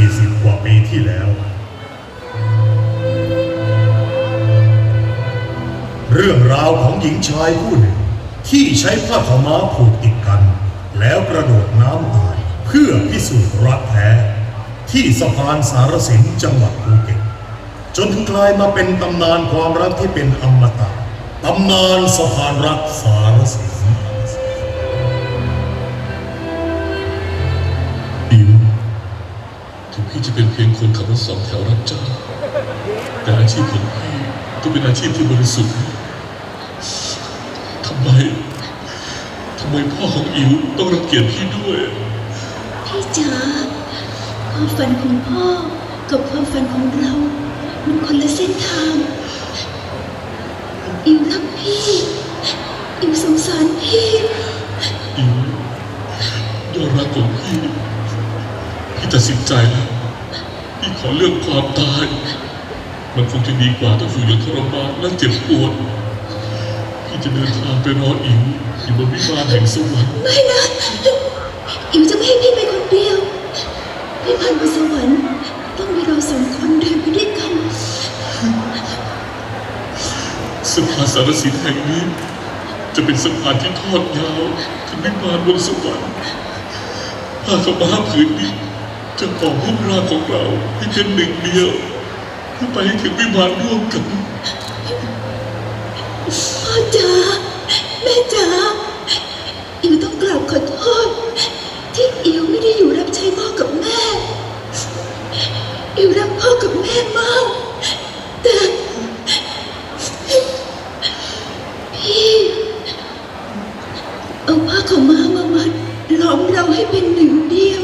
40 กว่าปีที่แล้ว เรื่องราวของหญิงชายผู้หนึ่ง ที่ใช้ผ้าขม้าผูกติดกัน แล้วกระโดดน้ำตายเพื่อพิสูจน์รักแท้ ที่สะพานสารสินจังหวัดภูเก็ตจนกลายมาเป็นตำนานความรักที่เป็นอมตะตำนานสะพานรักสารสิน พี่จะเป็นเพียงคนขับรถสองแถวรับจ้างแต่อาชีพของพี่ก็เป็นอาชีพที่บริสุทธิ์ทำไมทำไมพ่อของอิวต้องรังเกียจพี่ด้วย พี่จ๋าความฝันของพ่อกับความฝันของเรา มันคนละเส้นทาง อิวรักพี่ อิวสงสารพี่อิวยอดรักของพี่ พี่ตัดสินใจแล้วพี่ ขอเลือกความตาย มันคงจะดีกว่าต้องฝืนอยู่ทรมานและเจ็บปวดพี่จะเดินทางไปรออิวอยู่บนวิมานแห่งสวรรค์ไม่นะอิวจะไม่ให้พี่ไปคนเดียว พี่พันบนสวรรค์ต้องมีเราสองคนเดินไปด้วยกันสะพานสารสินแห่งนี้ จะเป็นสะพานที่ทอดยาวถึงวิมานบนสวรรค์ผ้าขาวม้าผืนนี้ เจ้าของห้องราของเราให้เพียงหนึ่งเดียวเพื่อไปถึงวิมานร่วมกันพ่อจ๋าแม่จ๋าอิวต้องกล่าวขอโทษที่อิวไม่ได้อยู่รับใช้พ่อกับแม่ อิวรักพ่อกับแม่มาก แต่พี่เอาผ้าของม้ามามัดล้อมเราให้เป็นหนึ่งเดียว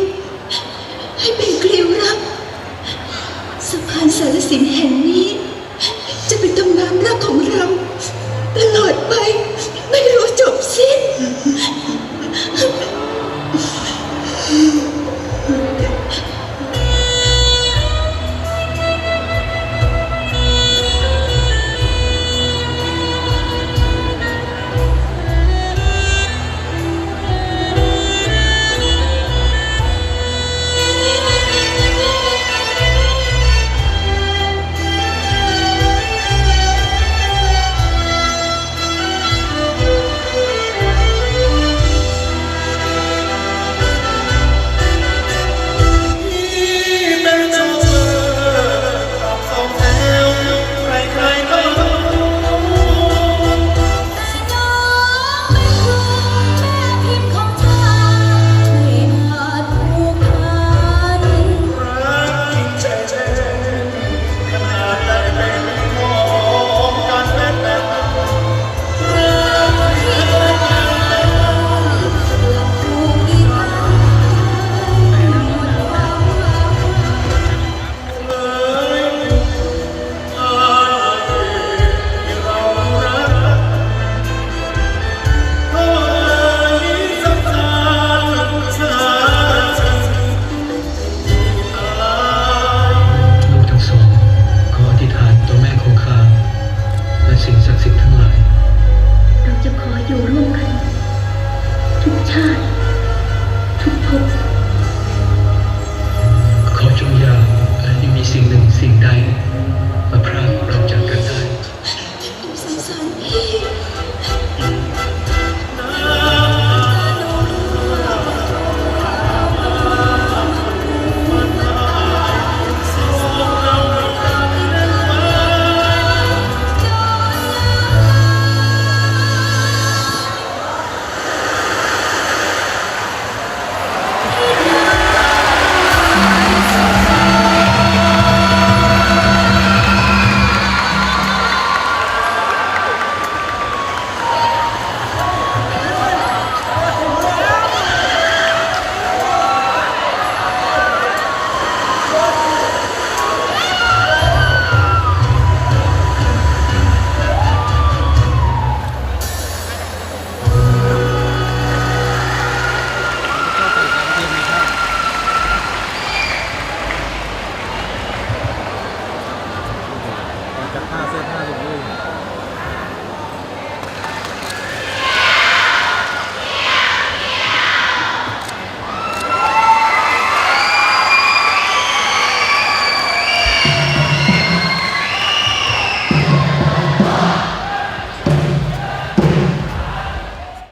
จะฆ่า